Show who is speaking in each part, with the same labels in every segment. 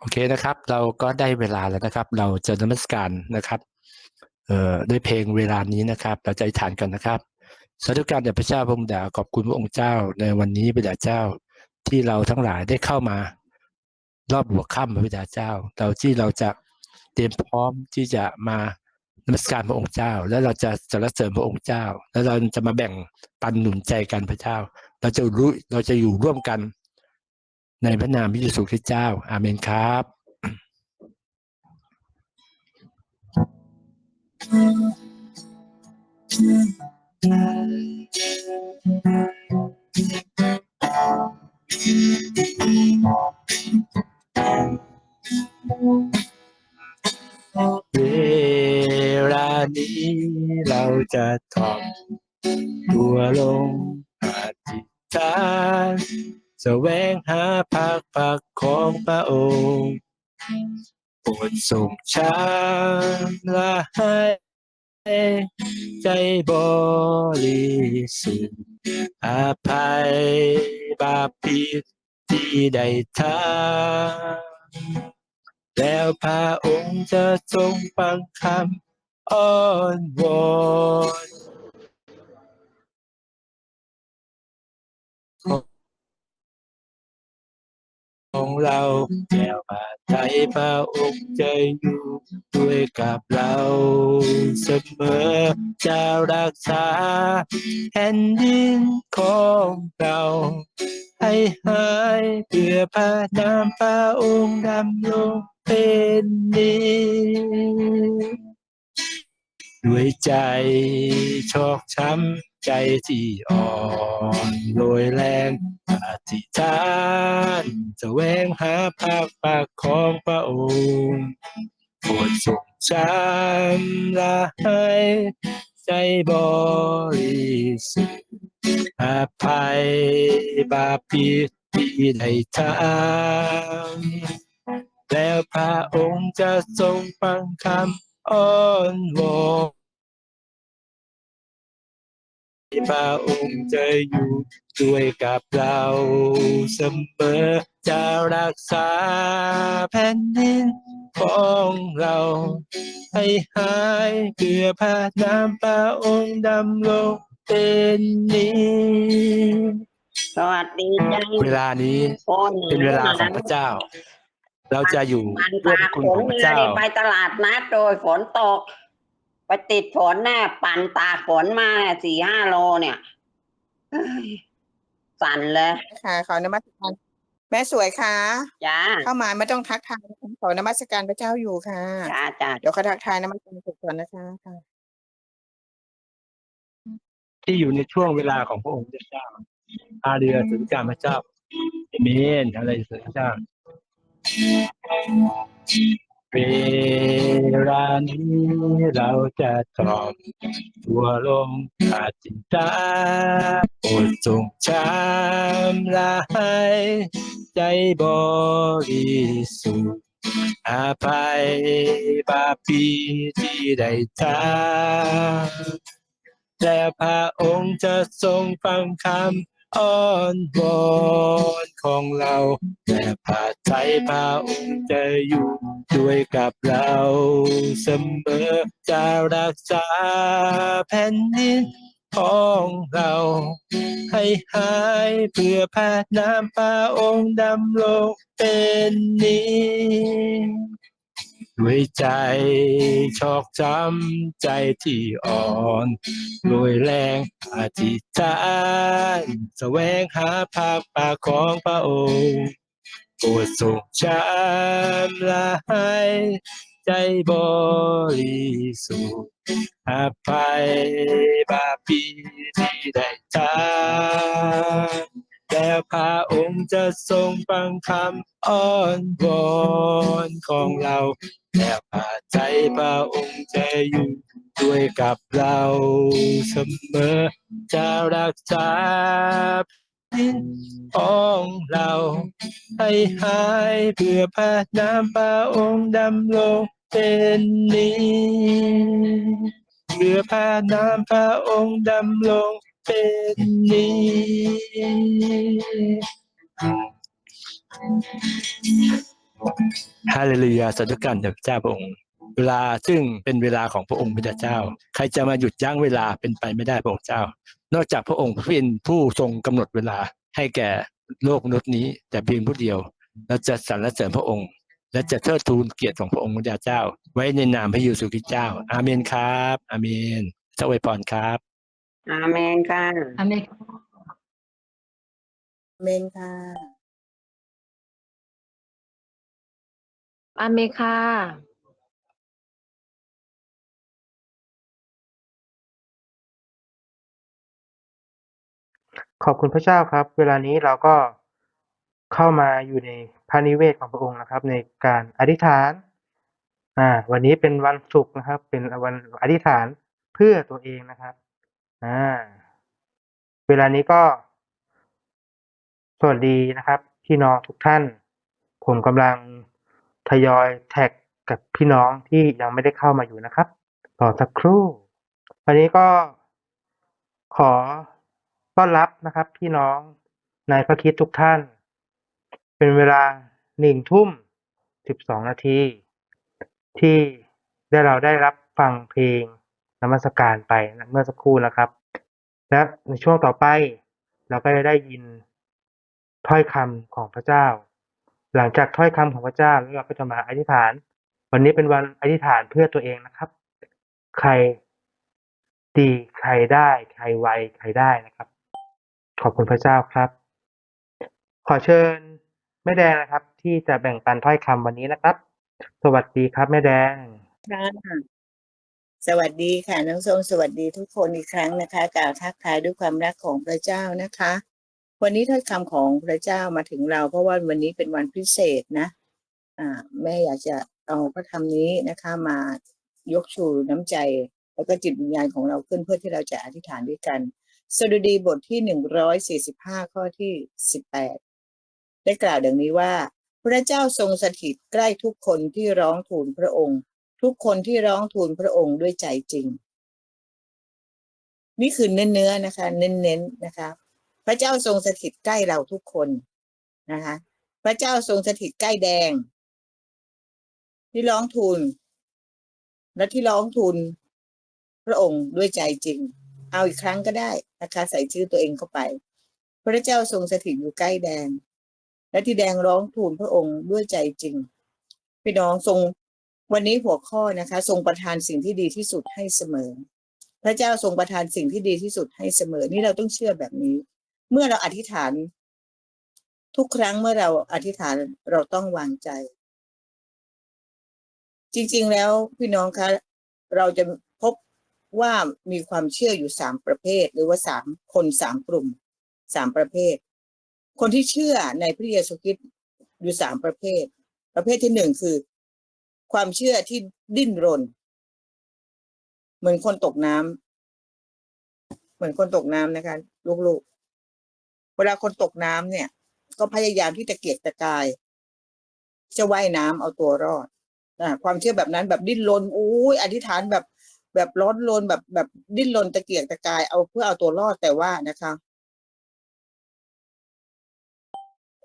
Speaker 1: โอเคนะครับ เราก็ได้เวลาแล้วนะครับ เราจะนมัสการนะครับเอ่อด้วยเพลงเวลานี้นะครับ เราจะอธิษฐานกันนะครับสาธุการแด่พระเจ้าพระองค์ดาขอบคุณพระองค์เจ้า ในวันนี้พระดาเจ้าที่เราทั้งหลายได้เข้ามา รอบหัวค่ำพระบิดาเจ้า เราที่เราจะเตรียมพร้อมที่จะมานมัสการพระองค์เจ้า แล้วเราจะสรรเสริญพระองค์เจ้า แล้วเราจะมาแบ่งปันหนุนใจกันพระเจ้า เราจะรู้เราจะอยู่ร่วมกัน ในพระนามพระเยซูคริสต์เจ้า อาเมนครับเได้ทำแล้วพระองค์จะทรงฟังคำอ้อนวอนของเราแก้วบาไทยพระองค์จะอยู่ด้วยกับเราเสมอจะรักษาแผ่นดินของเรา ให้หายเพื่อพระนามพระองค์ดำรงเป็นนิด้วยใจชอกช้ำใจที่อ่อนโรยแรงอธิษฐานแสวงหาภาคปากของพระองค์โปรดทรงช้ำละให้ ใจบริสุทธิ์อภัยบาปผิดที่ได้ทำแล้วพระองค์จะทรงฟังคำอ้อนวอนพระองค์จะอยู่ด้วยกับเราเสมอจะรักษาแผ่นดินของเรา ให้หายเพื่อพระนามพระองค์ดำรงเป็นนิจ
Speaker 2: สวัสดีจ้า
Speaker 1: เวลานี้
Speaker 2: คน
Speaker 1: เป็นเวลาของพระเจ้า เราจะอยู่
Speaker 2: มัน
Speaker 1: ร่วม
Speaker 2: ตาก
Speaker 1: คุณ
Speaker 2: ฝ
Speaker 1: ข
Speaker 2: น
Speaker 1: องพระ
Speaker 2: เรือ
Speaker 1: เจ้า
Speaker 2: นี่ไปตลาดนัดโดยฝนตกไปติดฝนแน่ปั่นตากฝนมาเนี่ยสี่ห้าโลเนี่ยเฮ้ยสั่นเลย
Speaker 3: ค่ะขอนมัสการ แม่สวยค่ะ
Speaker 2: จ้า
Speaker 3: เข้ามาไม่ต้องทักทายนะคะขอนมัสการพระเจ้าอยู่ค่ะ
Speaker 2: จ้าจ้า
Speaker 3: เดี๋ยวเขาทักทายนมัสการก่อนนะคะค่ะ
Speaker 1: ที่อยู่ในช่วงเวลาของพระองค์พระเจ้าอาเรือถึงการพระเจ้าเอเมนอะไรถึงพระเจ้า เวลานี้เราจะตอบตัวลงอาจิตาโปรดทรงช้ำละให้ใจบริสุทธิ์อาภัยบาปผิดที่ได้ทำและพระองค์จะทรงฟังคำอ้อนวอนของเราและพระใจพระองค์จะอยู่ ด้วยกับเราเสมอจะรักษาแผ่นดินของเรา ให้หายเพื่อพระนามพระองค์ดำรงเป็นนิจด้วยใจชอกช้ำใจที่อ่อนรวยแรงอธิษฐานแสวงหาภาคป่าของพระองค์ ปรดทรงช้ำละให้ใจบริสุทธิ์อภัยบาปผิดที่ได้ทำแล้วพระองค์จะทรงฟังคำอ้อนวอนของเรา และพระใจพระองค์จะอยู่ด้วยกับเราเสมอจะรักษา ของเราให้หายเพื่อพระนามพระองค์ดำรงเป็นนิเพื่อพระนามพระองค์ดำรงเป็นนิฮาเลลูยาสาธุการพระเจ้าพระองค์เวลาซึ่งเป็นเวลาของพระองค์พระเจ้า ใครจะมาหยุดยั้งเวลาเป็นไปไม่ได้พระองค์เจ้า นอกจากพระองค์เป็นผู้ทรงกำหนดเวลาให้แก่โลกมนุษย์นี้ แต่เพียงผู้เดียวเราจะสรรเสริญพระองค์ และจะเทิดทูนเกียรติของพระองค์พระเจ้า ไว้ในนามพระเยซูคริสต์เจ้า อาเมนครับ อาเมนพระอวยพรครับ
Speaker 2: อาเมนค่ะ
Speaker 4: อเมริกา
Speaker 3: เมนค่ะ
Speaker 4: อเมริกา
Speaker 5: ขอบคุณพระเจ้าครับ เวลานี้เราก็เข้ามาอยู่ในพระนิเวศของพระองค์นะครับ ในการอธิษฐานอ่าวันนี้เป็นวันศุกร์นะครับ เป็นวันอธิษฐานเพื่อตัวเองนะครับอ่าเวลานี้ก็ สวัสดีนะครับพี่น้องทุกท่าน ผมกำลังทยอยแท็กกับพี่น้องที่ยังไม่ได้เข้ามาอยู่นะครับรอสักครู่ วันนี้ก็ขอ ต้อนรับนะครับ พี่น้องในพระคิดทุกท่าน เป็นเวลาหนึ่งทุ่มสิบสองนาที ที่ได้เราได้รับฟังเพลงนมัสการไปเมื่อสักครู่นะครับ และในช่วงต่อไปเราก็จะได้ยินถ้อยคำของพระเจ้า หลังจากถ้อยคำของพระเจ้าแล้วเราก็จะมาอธิษฐาน วันนี้เป็นวันอธิษฐานเพื่อตัวเองนะครับ ใครดีใครได้ ใครไวใครได้นะครับ ขอบคุณพระเจ้าครับ ขอเชิญแม่แดงนะครับ ที่จะแบ่งปันถ้อยคำวันนี้นะครับ สวัสดีครับ แม่แดง
Speaker 3: ค่ะสวัสดีค่ะน้องส้มสวัสดีทุกคนอีกครั้งนะคะกล่าวทักทายด้วยความรักของพระเจ้านะคะ วันนี้ถ้อยคำของพระเจ้ามาถึงเรา เพราะว่าวันนี้เป็นวันพิเศษนะ อ่า แม่อยากจะเอาพระธรรมนี้นะคะ มายกชูน้ำใจ แล้วก็จิตวิญญาณของเราขึ้นเพื่อที่เราจะอธิษฐานด้วยกัน สดุดีบทที่หนึ่งร้อยสี่สิบห้าข้อที่สิบแปดได้กล่าวดังนี้ว่า พระเจ้าทรงสถิตใกล้ทุกคนที่ร้องทูลพระองค์ ทุกคนที่ร้องทูลพระองค์ด้วยใจจริง นี่คือเนื้อๆนะคะ เน้นๆนะคะ พระเจ้าทรงสถิตใกล้เราทุกคนนะคะ พระเจ้าทรงสถิตใกล้แดง ที่ร้องทูลและที่ร้องทูลพระองค์ด้วยใจจริง เอาอีกครั้งก็ได้นะคะใส่ชื่อตัวเองเข้าไป พระเจ้าทรงสถิตอยู่ใกล้แดง และที่แดงร้องทูลพระองค์ด้วยใจจริง พี่น้องทรงวันนี้หัวข้อนะคะ ทรงประทานสิ่งที่ดีที่สุดให้เสมอ พระเจ้าทรงประทานสิ่งที่ดีที่สุดให้เสมอ นี่เราต้องเชื่อแบบนี้ เมื่อเราอธิษฐาน ทุกครั้งเมื่อเราอธิษฐานเราต้องวางใจ จริง ๆ แล้วพี่น้องคะเราจะ ว่ามีความเชื่ออยู่สามประเภท หรือว่าสามคนสามกลุ่มสามประเภท คนที่เชื่อในพระเยซูคริสต์อยู่สามประเภท ประเภทที่หนึ่งคือ ความเชื่อที่ดิ้นรน เหมือนคนตกน้ำเหมือนคนตกน้ำนะคะลูกๆ เวลาคนตกน้ำเนี่ย ก็พยายามที่จะเกียกตะกาย จะว่ายน้ำเอาตัวรอดอ่าความเชื่อแบบนั้นแบบดิ้นรนอุ้ยอธิษฐานแบบ แบบร้อนรนแบบแบบดิ้นรนตะเกียกตะกายเอาเพื่อเอาตัวรอดแต่ว่านะคะ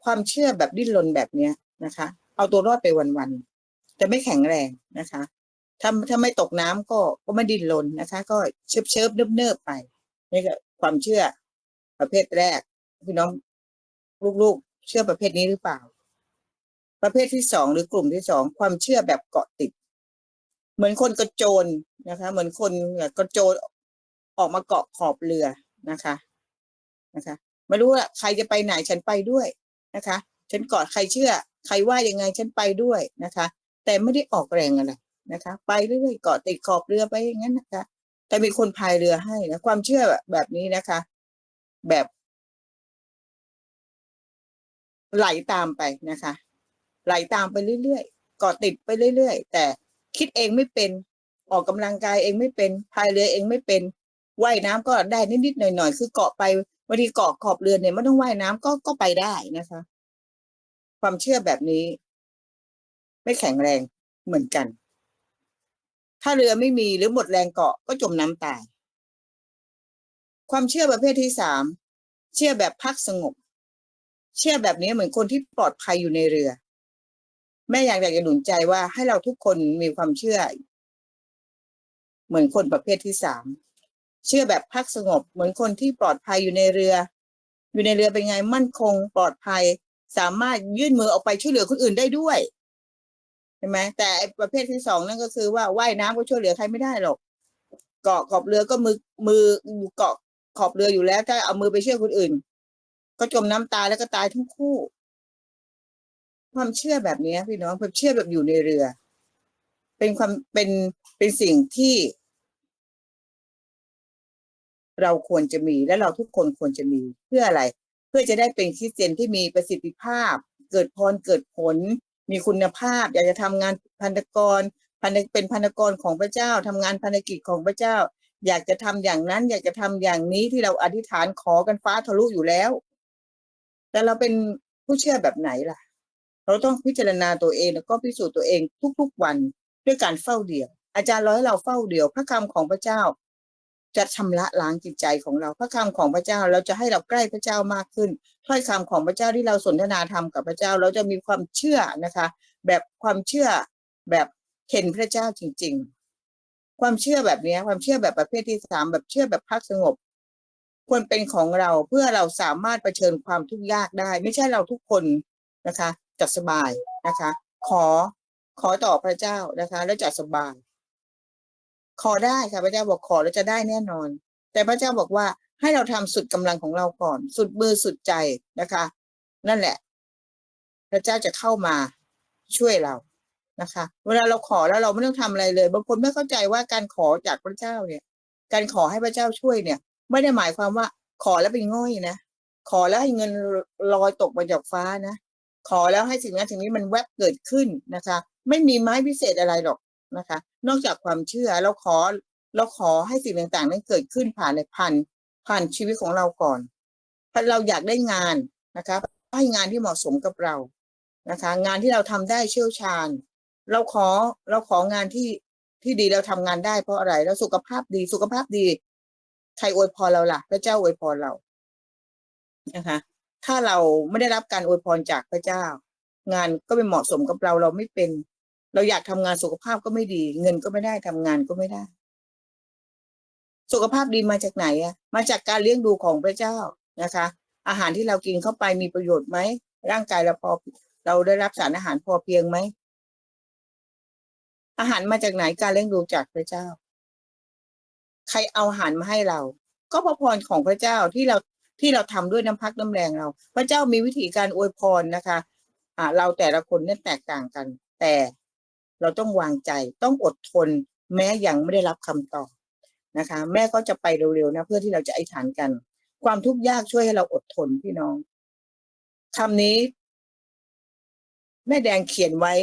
Speaker 3: ความเชื่อแบบดิ้นรนแบบเนี้ยนะคะ เอาตัวรอดไปวันๆแต่ไม่แข็งแรงนะคะถ้าถ้าไม่ตกน้ำก็ก็ไม่ดิ้นรนนะคะ ก็เชิบเชิบเนิบเนิบไปนี่ก็ความเชื่อประเภทแรกพี่น้องลูกๆ เชื่อประเภทนี้หรือเปล่า ประเภทที่สองหรือกลุ่มที่สองความเชื่อแบบเกาะติด เหมือนคนกระโจนนะคะ เหมือนคนกระโจนออกมาเกาะขอบเรือนะคะนะคะไม่รู้ว่าใครจะไปไหนฉันไปด้วยนะคะ ฉันกอดใครเชื่อ ใครว่ายังไงฉันไปด้วยนะคะ แต่ไม่ได้ออกแรงอะไรนะคะ ไปเรื่อยๆเกาะติดขอบเรือไปอย่างนั้นนะคะ แต่มีคนพายเรือให้นะความเชื่อแบบนี้นะคะ แบบไหลตามไปนะคะ ไหลตามไปเรื่อยๆเกาะติดไปเรื่อยๆ แต่ คิดเองไม่เป็น ออกกำลังกายเองไม่เป็นพายเรือเองไม่เป็นว่ายน้ำก็ได้นิดๆหน่อยๆคือเกาะไปบางทีเกาะขอบเรือเนี่ยไม่ต้องว่ายน้ำก็ก็ไปได้นะคะ ความเชื่อแบบนี้ ไม่แข็งแรงเหมือนกัน ถ้าเรือไม่มีหรือหมดแรงเกาะก็จมน้ำตาย ความเชื่อประเภทที่สามเชื่อแบบพักสงบ เชื่อแบบนี้เหมือนคนที่ปลอดภัยอยู่ในเรือ แม่อยากอยากจะหนุนใจว่าให้เราทุกคนมีความเชื่อ เหมือนคนประเภทที่สามเชื่อแบบพักสงบ เหมือนคนที่ปลอดภัยอยู่ในเรือ อยู่ในเรือเป็นไงมั่นคง ปลอดภัย สามารถยื่นมือออกไปช่วยเหลือคนอื่นได้ด้วยใช่ไหมแต่ประเภทที่สองนั่นก็คือว่าว่ายน้ำก็ช่วยเหลือใครไม่ได้หรอก เกาะขอบเรือก็มือมืออยู่เกาะขอบเรืออยู่แล้วถ้าเอามือไปช่วยคนอื่น ก็จมน้ำตายแล้วก็ตายทั้งคู่ ความเชื่อแบบนี้พี่น้องความเชื่อแบบอยู่ในเรือ เป็นความเป็นเป็นสิ่งที่ เราควรจะมีและเราทุกคนควรจะมีเพื่ออะไร เพื่อจะได้เป็นคริสเตียนที่มีประสิทธิภาพ เกิดพรเกิดผล มีคุณภาพ อยากจะทำงานพันธกรพันเป็นพันธกรของพระเจ้าทำงานพันธกิจของพระเจ้า อยากจะทำอย่างนั้น อยากจะทำอย่างนี้ที่เราอธิษฐานขอกันฟ้าทะลุอยู่แล้ว แต่เราเป็นผู้เชื่อแบบไหนล่ะ เราต้องพิจารณาตัวเองแล้วก็พิสูจน์ตัวเองทุกๆวันด้วยการเฝ้าเดี่ยว อาจารย์ร้อยเราเฝ้าเดี่ยวพระคำของพระเจ้า จะชำระล้างจิตใจของเรา พระคำของพระเจ้าเราจะให้เราใกล้พระเจ้ามากขึ้นถ้อยคำของพระเจ้าที่เราสนทนาธรรมกับพระเจ้าเราจะมีความเชื่อนะคะ แบบความเชื่อแบบเห็นพระเจ้าจริง ๆ ความเชื่อแบบนี้ความเชื่อแบบประเภทที่สามแบบเชื่อแบบพักสงบ ควรเป็นของเราเพื่อเราสามารถเผชิญความทุกข์ยากได้ ไม่ใช่เราทุกคนนะคะ จะสบายนะคะ ขอขอต่อพระเจ้านะคะ แล้วจะสบาย ขอได้ค่ะพระเจ้าบอกขอแล้วจะได้แน่นอน แต่พระเจ้าบอกว่าให้เราทำสุดกำลังของเราก่อน สุดมือสุดใจนะคะ นั่นแหละ พระเจ้าจะเข้ามาช่วยเรานะคะ เวลาเราขอแล้วเราไม่ต้องทำอะไรเลย บางคนไม่เข้าใจว่าการขอจากพระเจ้าเนี่ย การขอให้พระเจ้าช่วยเนี่ย ไม่ได้หมายความว่าขอแล้วเป็นง่อยนะขอแล้วให้เงินลอยตกมาจากฟ้านะ ขอแล้วให้สิ่งนั้นสิ่งนี้มันแวบเกิดขึ้นนะคะ ไม่มีไม้พิเศษอะไรหรอกนะคะ นอกจากความเชื่อเราขอเราขอให้สิ่งต่างๆ นั้นเกิดขึ้นผ่านในพันผ่านชีวิตของเราก่อนเราอยากได้งานนะคะให้งานที่เหมาะสมกับเรานะคะ งานที่เราทำได้เชี่ยวชาญ เราขอเราของานที่ที่ดีเราทำงานได้เพราะอะไรเราสุขภาพดีสุขภาพดีใครอวยพรเราล่ะ พระเจ้าอวยพรเรานะคะ ถ้าเราไม่ได้รับการอวยพรจากพระเจ้า งานก็ไม่เหมาะสมกับเราเราไม่เป็น เราอยากทำงานสุขภาพก็ไม่ดี เงินก็ไม่ได้ทำงานก็ไม่ได้ สุขภาพดีมาจากไหนอะมาจากการเลี้ยงดูของพระเจ้านะคะ อาหารที่เรากินเข้าไปมีประโยชน์ไหมร่างกายเราพอเราได้รับสารอาหารพอเพียงไหมอาหารมาจากไหนการเลี้ยงดูจากพระเจ้า ใครเอาอาหารมาให้เรา ก็พระพรของพระเจ้าที่เรา ที่เราทำด้วยน้ำพักน้ำแรงเรา พระเจ้ามีวิธีการอวยพรนะคะอ่าเราแต่ละคนนี่แตกต่างกัน แต่เราต้องวางใจต้องอดทน แม้ยังไม่ได้รับคำตอบนะคะ แม่ก็จะไปเร็วๆนะเพื่อที่เราจะไอ้ฐานกัน ความทุกข์ยากช่วยให้เราอดทนพี่น้องคำนี้ แม่แดงเขียนไว้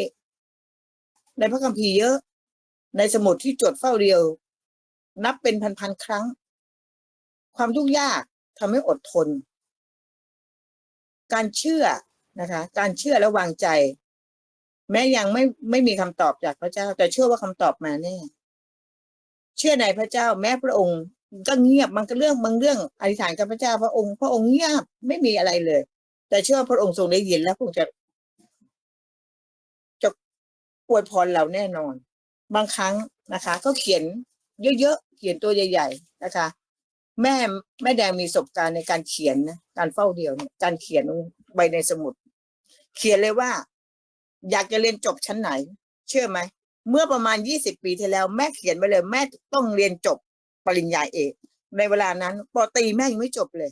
Speaker 3: ในพระคัมภีร์เยอะ ในสมุดที่จดเฝ้าเดียว นับเป็นพันๆครั้ง ความทุกข์ยาก ทำให้อดทน การเชื่อนะคะ การเชื่อและวางใจ แม้ยังไม่ไม่มีคำตอบจากพระเจ้า แต่เชื่อว่าคำตอบมาแน่เชื่อในพระเจ้า แม้พระองค์ก็เงียบมันก็เรื่องบางเรื่องอธิษฐานกับพระเจ้า พระองค์พระองค์เงียบไม่มีอะไรเลย แต่เชื่อว่าพระองค์ทรงได้ยินแล้วพระองค์จะจะอวยพรเราแน่นอน บางครั้งนะคะ ก็เขียนเยอะๆเขียนตัวใหญ่ ๆ นะคะ แม่แม่แดงมีประสบการณ์ในการเขียนนะการเฝ้าเดียวเนี่ยการเขียนลงไปในสมุด เขียนเลยว่า อยากจะเรียนจบชั้นไหน เชื่อไหมเมื่อประมาณยี่สิบปีที่แล้ว แม่เขียนไปเลย แม่ต้องเรียนจบปริญญาเอกในเวลานั้นปอตีแม่ยังไม่จบเลย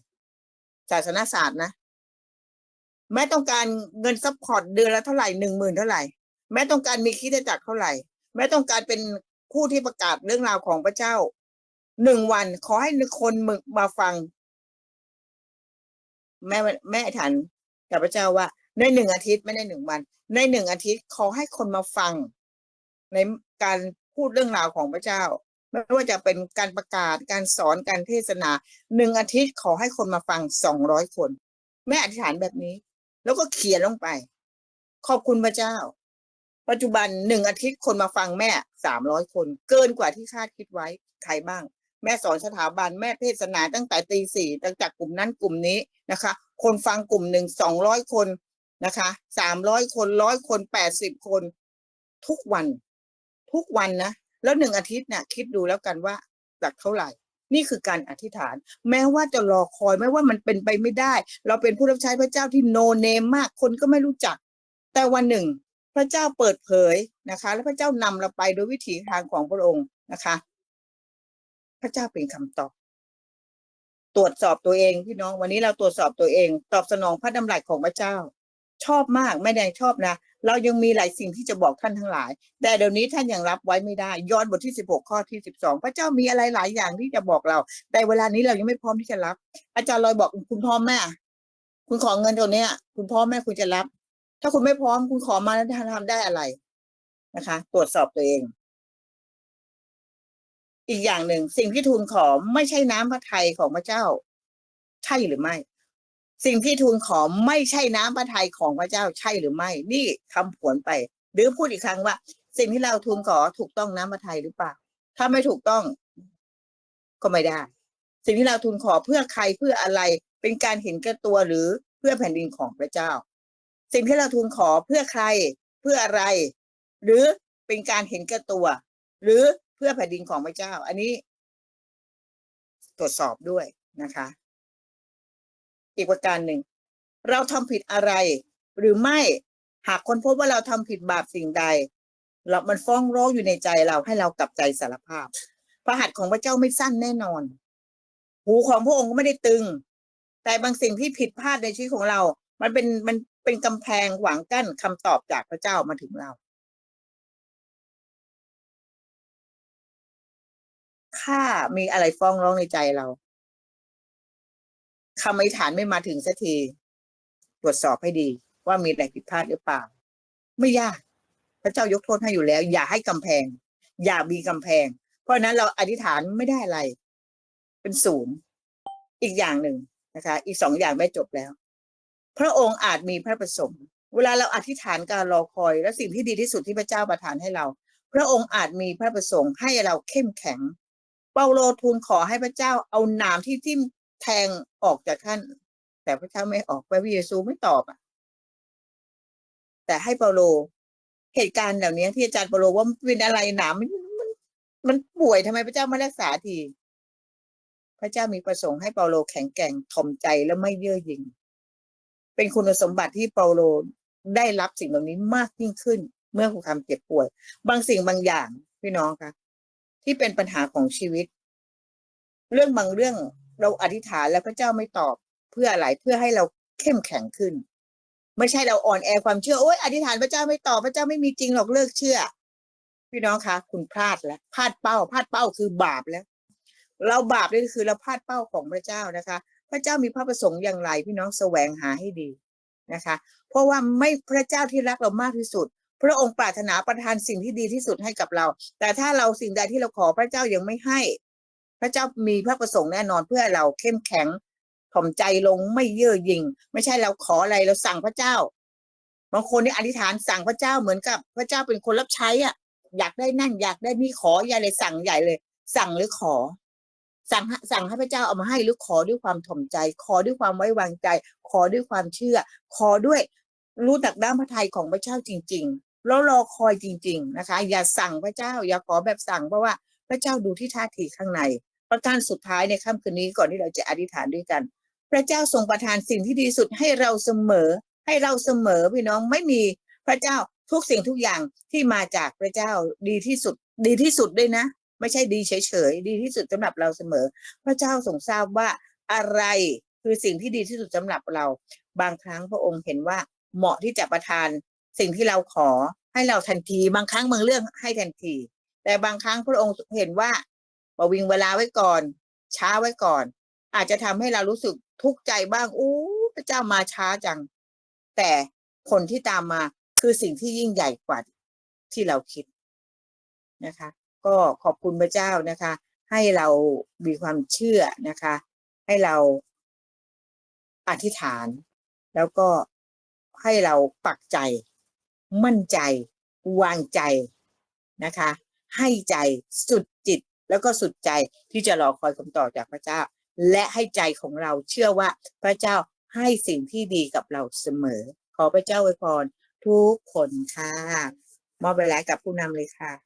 Speaker 3: ศาสนศาสตร์นะแม่ต้องการเงินซัพพอร์ตเดือนละเท่าไหร่หนึ่งหมื่นเท่าไหร่แม่ต้องการมีคิดจักรเท่าไหร่แม่ต้องการเป็นผู้ที่ประกาศเรื่องราวของพระเจ้า หนึ่งวันขอให้คนมึงมาฟัง แม่แม่ถันกับพระเจ้าว่า ในหนึ่งอาทิตย์ไม่ได้หนึ่งวัน ในหนึ่งอาทิตย์ขอให้คนมาฟัง ในการพูดเรื่องราวของพระเจ้า ไม่ว่าจะเป็นการประกาศการสอนการเทศนาหนึ่งอาทิตย์ขอให้คนมาฟังสองร้อยคน แม่อธิษฐานแบบนี้ แล้วก็เขียนลงไป ขอบคุณพระเจ้า ปัจจุบันหนึ่งอาทิตย์คนมาฟังแม่สามร้อยคน เกินกว่าที่คาดคิดไว้ใครบ้าง แม่สอนสถาบันแม่เทศนาตั้งแต่ตีสี่ตั้งจากกลุ่มนั้นกลุ่มนี้นะคะ คนฟังกลุ่มหนึ่งสองร้อยคนนะคะสามร้อยคนร้อยคนแปดสิบคน ทุกวัน ทุกวันนะ แล้วหนึ่งอาทิตย์เนี่ยคิดดูแล้วกันว่าจากเท่าไหร่ นี่คือการอธิษฐาน แม้ว่าจะรอคอยแม้ว่ามันเป็นไปไม่ได้ เราเป็นผู้รับใช้พระเจ้าที่โนเนมมากคนก็ไม่รู้จัก แต่วันหนึ่ง พระเจ้าเปิดเผยนะคะ และพระเจ้านำเราไปโดยวิถีทางของพระองค์นะคะ พระเจ้าเป็นคำตอบ ตรวจสอบตัวเองพี่น้องวันนี้เราตรวจสอบตัวเอง ตอบสนองพระดำรัสของพระเจ้า ชอบมากแม่แดงชอบนะเรายังมีหลายสิ่งที่จะบอกท่านทั้งหลาย แต่เดี๋ยวนี้ท่านยังรับไว้ไม่ได้ ย้อนบทที่สิบหกข้อที่สิบสองพระเจ้ามีอะไรหลายอย่างที่จะบอกเรา แต่เวลานี้เรายังไม่พร้อมที่จะรับ อาจารย์ลอยบอกคุณพ่อแม่คุณขอเงินตัวเนี้ย คุณพ่อแม่คุณจะรับ ถ้าคุณไม่พร้อมคุณขอมาแล้วท่านทำได้อะไรนะคะ ตรวจสอบตัวเอง อีกอย่างหนึ่ง สิ่งที่ทูลขอไม่ใช่น้ำพระทัยของพระเจ้า ใช่หรือไม่ สิ่งที่ทูลขอไม่ใช่น้ำพระทัยของพระเจ้าใช่หรือไม่ นี่คำผวนไป หรือพูดอีกครั้งว่า สิ่งที่เราทูลขอถูกต้องน้ำพระทัยหรือเปล่า ถ้าไม่ถูกต้อง ก็ไม่ได้ สิ่งที่เราทูลขอเพื่อใครเพื่ออะไรเป็นการเห็นแก่ตัวหรือเพื่อแผ่นดินของพระเจ้า สิ่งที่เราทูลขอเพื่อใครเพื่ออะไร หรือเป็นการเห็นแก่ตัว หรือเพื่อแผ่นดินของพระเจ้า อันนี้ตรวจสอบด้วยนะคะ อีกประการหนึ่ง เราทำผิดอะไร หรือไม่หากคนพบว่าเราทำผิดบาปสิ่งใด เรา มันฟ้องร้องอยู่ในใจเราให้เรากลับใจสารภาพ พระหัตถ์ของพระเจ้าไม่สั้นแน่นอน หูของพระองค์ก็ไม่ได้ตึง แต่บางสิ่งที่ผิดพลาดในชีวิตของเรา มันเป็นมันเป็นกำแพงขวางกั้นคำตอบจากพระเจ้ามาถึงเรา ถ้ามีอะไรฟ้องร้องในใจเราคำอธิษฐานไม่มาถึงสักที ตรวจสอบให้ดี ว่ามีอะไรผิดพลาดหรือเปล่า ไม่ยาก พระเจ้ายกโทษให้อยู่แล้ว อย่าให้กำแพง อย่ามีกำแพง เพราะฉะนั้นเราอธิษฐานไม่ได้อะไร เป็นศูนย์อีกอย่างหนึ่งนะคะ อีกสองอย่างไม่จบแล้ว พระองค์อาจมีพระประสงค์เวลาเราอธิษฐานการรอคอย และสิ่งที่ดีที่สุดที่พระเจ้าประทานให้เรา พระองค์อาจมีพระประสงค์ให้เราเข้มแข็ง เปาโลทูลขอให้พระเจ้าเอาหนามที่ทิ่มแทงออกจากท่าน แต่พระเจ้าไม่ออกพระเยซูไม่ตอบอะ แต่ให้เปาโลเหตุการณ์เหล่านี้ที่อาจารย์เปาโลว่ามันเป็นอะไรหนามมันมันมันป่วยทำไมพระเจ้าไม่รักษาที พระเจ้ามีประสงค์ให้เปาโลแข็งแกร่งถ่อมใจและไม่เย่อหยิ่งเป็นคุณสมบัติที่เปาโลได้รับสิ่งเหล่านี้มากยิ่งขึ้น เมื่อความเจ็บป่วย บางสิ่งบางอย่างพี่น้องคะ ที่เป็นปัญหาของชีวิต เรื่องบางเรื่องเราอธิษฐานแล้วพระเจ้าไม่ตอบเพื่ออะไรเพื่อให้เราเข้มแข็งขึ้น ไม่ใช่เราอ่อนแอความเชื่อโอ๊ยอธิษฐานพระเจ้าไม่ตอบพระเจ้าไม่มีจริงหรอกเลิกเชื่อ พี่น้องคะคุณพลาดแล้วพลาดเป้าพลาดเป้าคือบาปแล้ว เราบาปนี่คือเราพลาดเป้าของพระเจ้านะคะ พระเจ้ามีพระประสงค์อย่างไร พี่น้องแสวงหาให้ดีนะคะ เพราะว่าไม่พระเจ้าที่รักเรามากที่สุด พระองค์ปรารถนาประทานสิ่งที่ดีที่สุดให้กับเรา แต่ถ้าเราสิ่งใดที่เราขอพระเจ้ายังไม่ให้ พระเจ้ามีพระประสงค์แน่นอนเพื่อเราเข้มแข็งถ่อมใจลงไม่เย่อหยิ่งไม่ใช่เราขออะไรเราสั่งพระเจ้าบางคนนี่อธิษฐานสั่งพระเจ้าเหมือนกับ พระเจ้าเป็นคนรับใช้อะ อยากได้นั่นอยากได้นี่ขอใหญ่เลยสั่งใหญ่เลย สั่งหรือขอ สั่งให้สั่งให้พระเจ้าเอามาให้หรือขอด้วยความถ่อมใจ ขอด้วยความไว้วางใจ ขอด้วยความเชื่อ ขอด้วยรู้จักด้านพระทัยของพระเจ้าจริง แล้วรอคอยจริง ๆนะคะ อย่าสั่งพระเจ้า อย่าขอแบบสั่งเพราะว่าพระเจ้าดูที่ท่าทีข้างใน ประการสุดท้ายในค่ำคืนนี้ก่อนที่เราจะอธิษฐานด้วยกัน พระเจ้าทรงประทานสิ่งที่ดีสุดให้เราเสมอ ให้เราเสมอพี่น้องไม่มีพระเจ้าทุกสิ่งทุกอย่างที่มาจากพระเจ้าดีที่สุด ดีที่สุดด้วยนะ ไม่ใช่ดีเฉยๆดีที่สุดสำหรับเราเสมอ พระเจ้าทรงทราบว่าอะไรคือสิ่งที่ดีที่สุดสำหรับเรา บางครั้งพระองค์เห็นว่าเหมาะที่จะประทาน สิ่งที่เราขอให้เราทันที บางครั้งบางเรื่องให้ทันที แต่บางครั้งพระองค์เห็นว่าประวิงเวลาไว้ก่อน ช้าไว้ก่อน อาจจะทำให้เรารู้สึกทุกข์ใจบ้างอู้พระเจ้ามาช้าจัง แต่ผลที่ตามมาคือสิ่งที่ยิ่งใหญ่กว่าที่เราคิดนะคะ ก็ขอบคุณพระเจ้านะคะ ให้เรามีความเชื่อนะคะ ให้เราอธิษฐาน แล้วก็ให้เราปักใจ มั่นใจ วางใจนะคะ ให้ใจสุดจิตแล้วก็สุดใจที่จะรอคอยคำตอบจากพระเจ้า และให้ใจของเราเชื่อว่าพระเจ้าให้สิ่งที่ดีกับเราเสมอ ขอพระเจ้าอวยพรทุกคนค่ะมอบเวลากับผู้นำเลยค่ะ